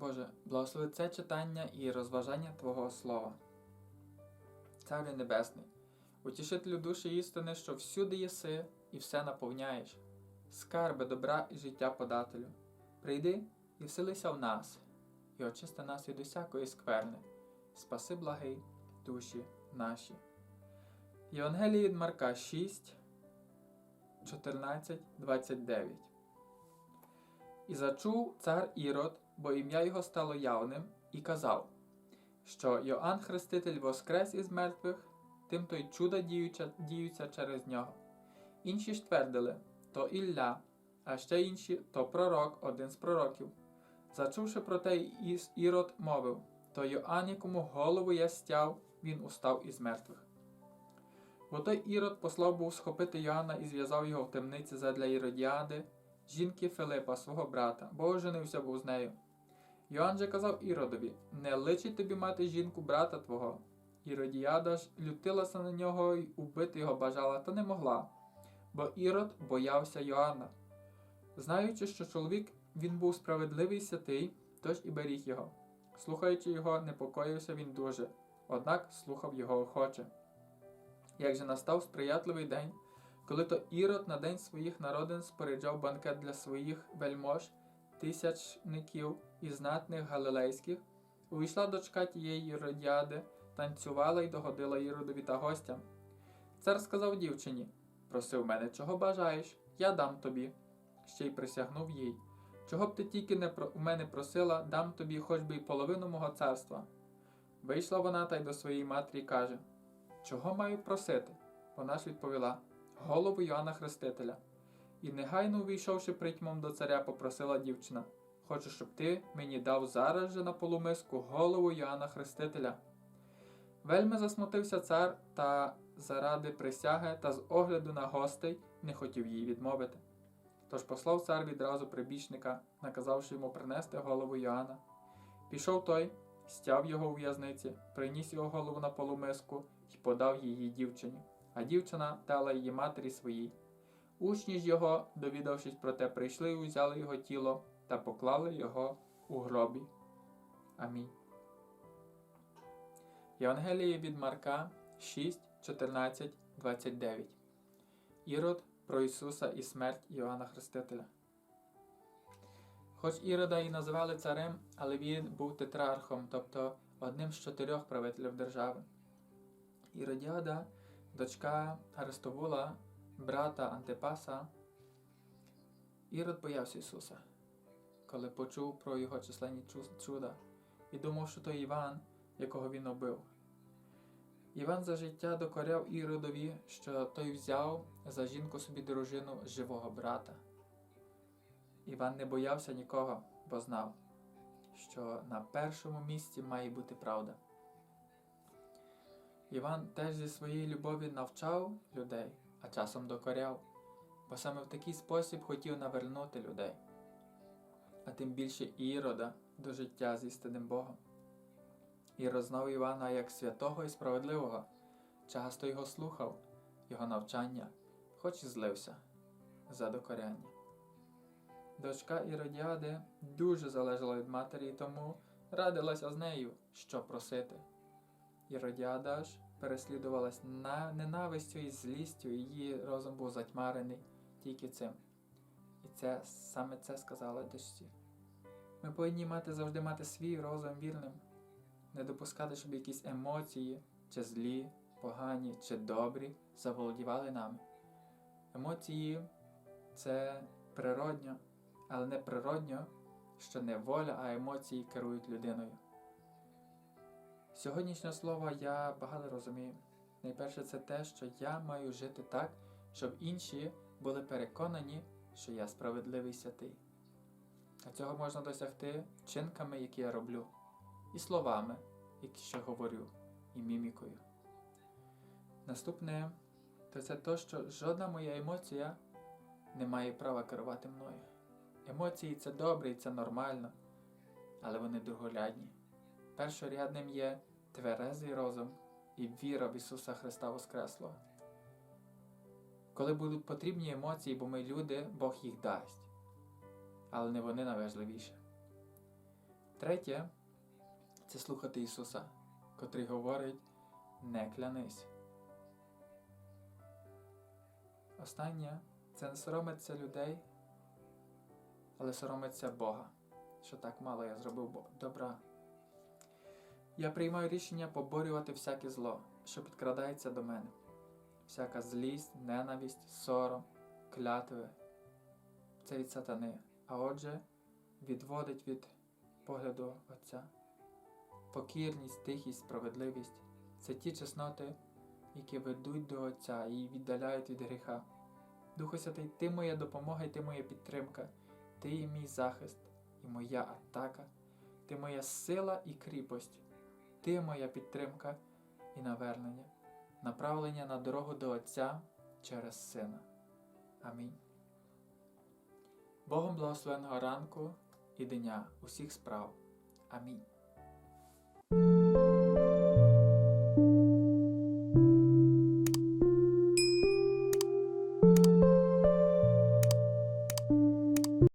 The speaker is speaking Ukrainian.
Боже, благослови це читання і розважання Твого Слова. Царю Небесний, утішителю душі істини, що всюди єси і все наповняєш, скарби добра і життя подателю. Прийди і вселися в нас, і очисти нас від усякої скверни. Спаси благий душі наші. Євангелії від Марка 6, 14, 29. І зачув цар Ірод, бо ім'я його стало явним, і казав, що Йоанн Хреститель воскрес із мертвих, тим то й чуда діюча, діються через нього. Інші ж твердили то Ілля, а ще інші то пророк, один з пророків. Зачувши про те, Ірод мовив то Йоанн, якому голову я стяв, він устав із мертвих. Бо той Ірод послав був схопити Йоанна і зв'язав його в темниці задля Іродіади, жінки Филипа, свого брата, бо оженився був з нею. Йоанн же казав Іродові: Не личить тобі мати жінку брата твого. Іродіада ж лютилася на нього й убити його бажала, та не могла, бо Ірод боявся Йоанна. Знаючи, що чоловік він був справедливий святий, тож і беріг його. Слухаючи його, непокоївся він дуже, однак слухав його охоче. Як же настав сприятливий день, коли то Ірод на день своїх народин споряджав банкет для своїх вельмож, тисячників і знатних галилейських, увійшла дочка тієї Іродіади, танцювала й догодила Іродові та гостям. Цар сказав дівчині: Проси в мене, чого бажаєш, я дам тобі. Ще й присягнув їй. Чого б ти тільки не про... у мене просила, дам тобі хоч би й половину мого царства. Вийшла вона та й до своєї матері каже: Чого маю просити? Вона ж відповіла: Голову Йоанна Хрестителя. І негайно увійшовши притьмом до царя, попросила дівчина: Хочу, щоб ти мені дав зараз же на полумиску голову Йоанна Хрестителя. Вельми засмутився цар та заради присяги та з огляду на гостей не хотів їй відмовити. Тож послав цар відразу прибічника, наказавши йому принести голову Йоанна. Пішов той, стяв його у в'язниці, приніс його голову на полумиску і подав її дівчині, а дівчина дала її матері своїй. Учні ж його, довідавшись про те, прийшли і узяли його тіло та поклали його у гробі. Амінь. Євангеліє від Марка 6, 14, 29. Ірод про Ісуса і смерть Іоанна Хрестителя. Хоч Ірода і називали царем, але він був тетрархом, тобто одним з чотирьох правителів держави. Іродіада, дочка Арестовула, брата Антипаса, Ірод боявся Ісуса, коли почув про його численні чуда і думав, що то Іван, якого він убив. Іван за життя докоряв Іродові, що той взяв за жінку собі дружину живого брата. Іван не боявся нікого, бо знав, що на першому місці має бути правда. Іван теж зі своєї любові навчав людей, а часом докоряв, бо саме в такий спосіб хотів навернути людей, а тим більше Ірода до життя з істинним Богом. Ірод знав Івана як святого і справедливого, часто його слухав, його навчання, хоч і злився за докоряння. Дочка Іродіади дуже залежала від матері, і тому радилася з нею, що просити. Іродіада ж переслідувалась ненавистю і злістю, її розум був затьмарений тільки цим. І це саме це сказала дочці. Ми повинні мати завжди мати свій розум вільним, не допускати, щоб якісь емоції, чи злі, погані, чи добрі заволодівали нами. Емоції це природньо, але не природньо, що не воля, а емоції керують людиною. Сьогоднішнє слово я багато розумію. Найперше, це те, що я маю жити так, щоб інші були переконані, що я справедливий святий. А цього можна досягти вчинками, які я роблю, і словами, які ще говорю, і мімікою. Наступне то це те, що жодна моя емоція не має права керувати мною. Емоції це добре і це нормально, але вони другорядні. Першорядним є тверезий розум і віра в Ісуса Христа Воскреслого. Коли будуть потрібні емоції, бо ми люди, Бог їх дасть, але не вони найважливіше. Третє це слухати Ісуса, котрий говорить не клянись. Останнє це не соромиться людей, але соромиться Бога, що так мало я зробив добра. Я приймаю рішення поборювати всяке зло, що підкрадається до мене, всяка злість, ненависть, сором, клятви. Це від сатани, а отже, відводить від погляду Отця. Покірність, тихість, справедливість це ті чесноти, які ведуть до Отця і віддаляють від гріха. Духу Святий, ти моя допомога і ти моя підтримка, ти і мій захист, і моя атака, ти моя сила і кріпость, ти моя підтримка і навернення, направлення на дорогу до Отця через Сина. Амінь. Богом благословеного ранку і дня усіх справ. Амінь.